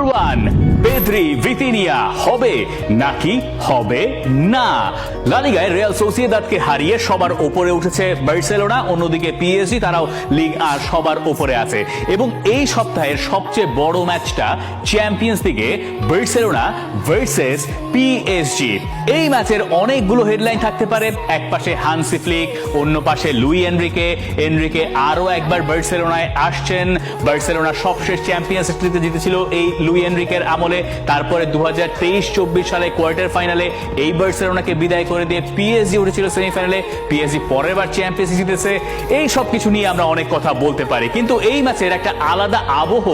Number one Pedri Vitinha, হবে নাকি হবে না? লালিগায় রিয়াল সোসিয়েদাদকে হারিয়ে সবার উপরে উঠেছে বার্সেলোনা, অন্যদিকে পিএসজি, তারাও লিগ আর সবার উপরে আছে। এবং এই সপ্তাহের সবচেয়ে বড় ম্যাচটা চ্যাম্পিয়ন্স লিগে বার্সেলোনা ভার্সেস পিএসজি। এই ম্যাচের অনেকগুলো হেডলাইন থাকতে পারে। এক পাশে হানসি ফ্লিক, অন্য পাশে লুই এনরিকে। এনরিকে আরও একবার বার্সেলোনায় আসছেন। বার্সেলোনা সবশেষ চ্যাম্পিয়ন্স লিগে জিতেছিল এই লুই এনরিকের আমলে। তারপরে দু হাজার তেইশ, চব্বিশ সালে কোয়ার্টার ফাইনালে এই বার্সেলোনাকে বিদায় করে দিয়ে পিএসজি উঠেছিল সেমিফাইনালে পিএসজি পরের বার চ্যাম্পিয়ন্স জিতেছে। এই সব কিছু নিয়ে আমরা অনেক কথা বলতে পারি। কিন্তু এই ম্যাচের একটা আলাদা আবহ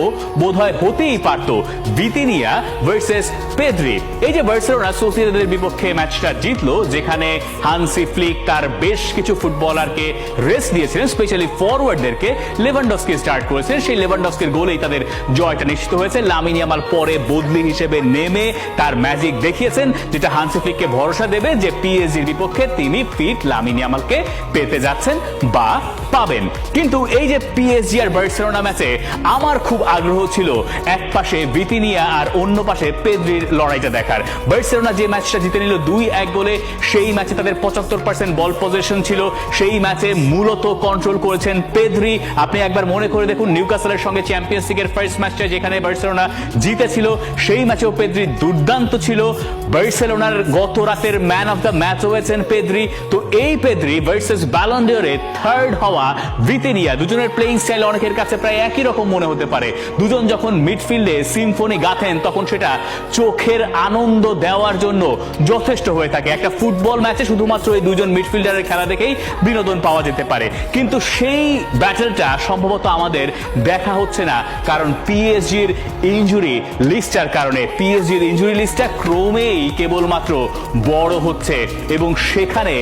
বোধহয় হতেই পারতো। Vitinha versus Pedri. এই যে বার্সেলোনা, সোসিয়েদাদের বিপক্ষে ম্যাচটা জিতলো, যেখানে হানসি ফ্লিক তার বেশ কিছু ফুটবলারকে রেস্ট দিয়েছিলেন স্পেশালি ফরওয়ার্ডদেরকে লেভানডস্কি স্টার্ট করেছেন সেই লেভানডস্কির গোলেই তাদের জয়টা নিশ্চিত হয়েছে। লামিনিয়ামাল পরে বদলি হিসেবে নেমে তার ম্যাজিক দেখিয়েছেন, যেটা হানসি ফ্লিককে ভরসা দেবে যে পিএসজির বিপক্ষে তিনি ফিট লামিনিয়ামালকে পেতে যাচ্ছেন বা পাবেন। কিন্তু এই যে পিএসজি আর বার্সেলোনা ম্যাচে আমার খুব আগ্রহ ছিল এক পাশে বিতিনিয়া আর অন্য পাশে পেদ্রির লড়াইটা দেখার। বার্সেলোনা যে ম্যাচটা জিতে নিল দুই এক গোলে, সেই ম্যাচে তাদের পঁচাত্তর পার্সেন্ট বল পজিশন ছিল। সেই ম্যাচে মূলত কন্ট্রোল করেছেন পেদ্রি। আপনি একবার মনে করে দেখুন, নিউকাসলের সঙ্গে চ্যাম্পিয়ন্স লিগের ফার্স্ট ম্যাচটা যেখানে বার্সেলোনা জিতেছিল সেই ম্যাচেও পেদ্রি দুর্দান্ত ছিল। বার্সেলোনার গত রাতের ম্যান অফ দ্য ম্যাচ হয়েছেন পেদ্রি। তো এই পেদ্রি ভার্সেস ব্যালন্ডিওরে থার্ড হওয়া ভিতেনিয়া দুজনের প্লেইং স্টাইল অনেকের কাছে প্রায় একই রকম মনে হতে পারে। দুজন যখন মিডফিল্ডে সিম্ফনি গাথেন, তখন সেটা চোখের আনন্দ দেওয়ার জন্য যথেষ্ট হয়ে থাকে। একটা ফুটবল ম্যাচে শুধুমাত্র এই দুজন মিডফিল্ডারের খেলা দেখেই বিনোদন পাওয়া যেতে পারে। কিন্তু সেই ব্যাটেলটা সম্ভবত আমাদের দেখা হচ্ছে না, কারণ পিএসজির ইঞ্জুরি লিস্টার কারণে পিএসজির ইঞ্জুরি লিস্টটা ক্রমেই কেবলমাত্র বড় হচ্ছে এবং সেখানে